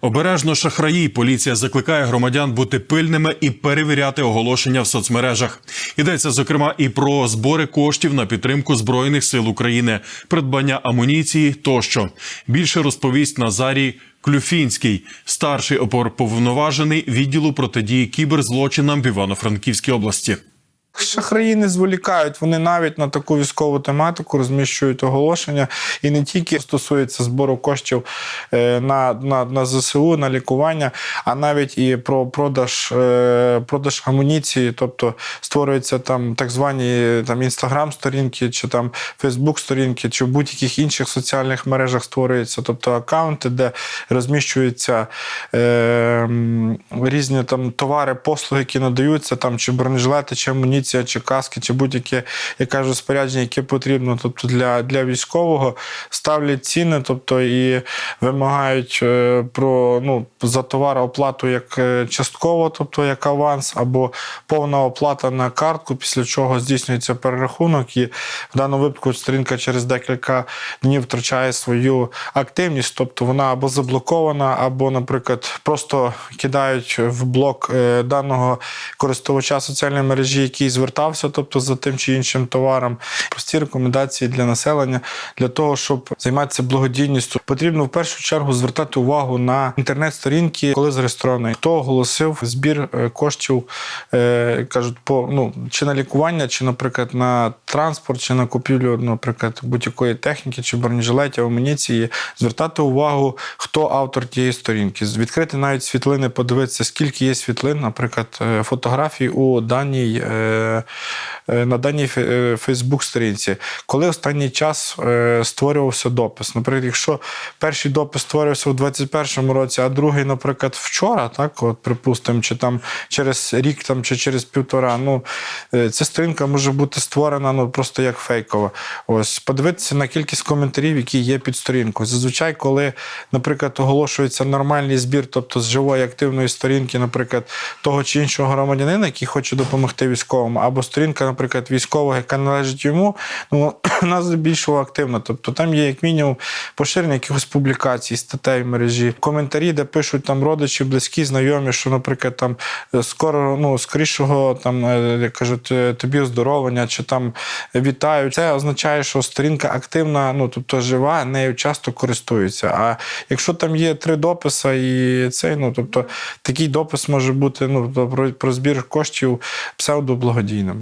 Обережно шахраї. Поліція закликає громадян бути пильними і перевіряти оголошення в соцмережах. Йдеться зокрема і про збори коштів на підтримку збройних сил України, придбання амуніції тощо. Більше розповість Назарій Клюфінський, старший оперповноважений відділу протидії кіберзлочинам в Івано-Франківській області. Шахраї не зволікають. Вони навіть на таку військову тематику розміщують оголошення, і не тільки стосується збору коштів е, на, на, на ЗСУ, на лікування, а навіть і про продаж, е, продаж амуніції, тобто створюються там так звані там інстаграм-сторінки, чи там Фейсбук-сторінки, чи в будь-яких інших соціальних мережах створюються, тобто аккаунти, де розміщуються е, різні там товари, послуги, які надаються, там чи бронежилети, чи амуніція, чи каски, чи будь-яке, я кажу, спорядження, яке потрібно, тобто для, для військового, ставлять ціни, тобто і вимагають е, про ну за товар оплату як е, частково, тобто як аванс, або повна оплата на картку, після чого здійснюється перерахунок, і в даному випадку сторінка через декілька днів втрачає свою активність, тобто вона або заблокована, або, наприклад, просто кидають в блок е, даного користувача соціальної мережі, який звертався, тобто за тим чи іншим товаром. Прості рекомендації для населення для того, щоб займатися благодійністю, потрібно в першу чергу звертати увагу на інтернет-сторінки, коли зареєстрований, хто оголосив збір е, коштів, е, кажуть, по ну чи на лікування, чи, наприклад, на транспорт, чи на купівлю, наприклад, будь-якої техніки, чи бронежилетів, амуніції, звертати увагу, хто автор тієї сторінки, відкрити навіть світлини, подивитися, скільки є світлин, наприклад, е, фотографій у даній. Е, е, На даній Фейсбук-сторінці, коли останній час е, створювався допис. Наприклад, якщо перший допис створювався у 2021 році, а другий, наприклад, вчора, так, от припустимо, чи там через рік там, чи через півтора, ну е, ця сторінка може бути створена ну, просто як фейкова. Ось подивитися на кількість коментарів, які є під сторінкою. Зазвичай, коли, наприклад, оголошується нормальний збір, тобто з живої активної сторінки, наприклад, того чи іншого громадянина, який хоче допомогти військовому, або сторінка, наприклад, військового, яка належить йому, ну вона здебільшого активна. Тобто там є як мінімум поширення якихось публікацій, статей в мережі, коментарі, де пишуть там родичі, близькі, знайомі, що, наприклад, там е, скоро, ну скорішого там е, кажуть, е, тобі оздоровлення, чи там вітають. Це означає, що сторінка активна, ну тобто жива, нею часто користуються. А якщо там є три дописи, і цей, ну тобто такий допис може бути ну тобто, про, про збір коштів псевдоблагодійним.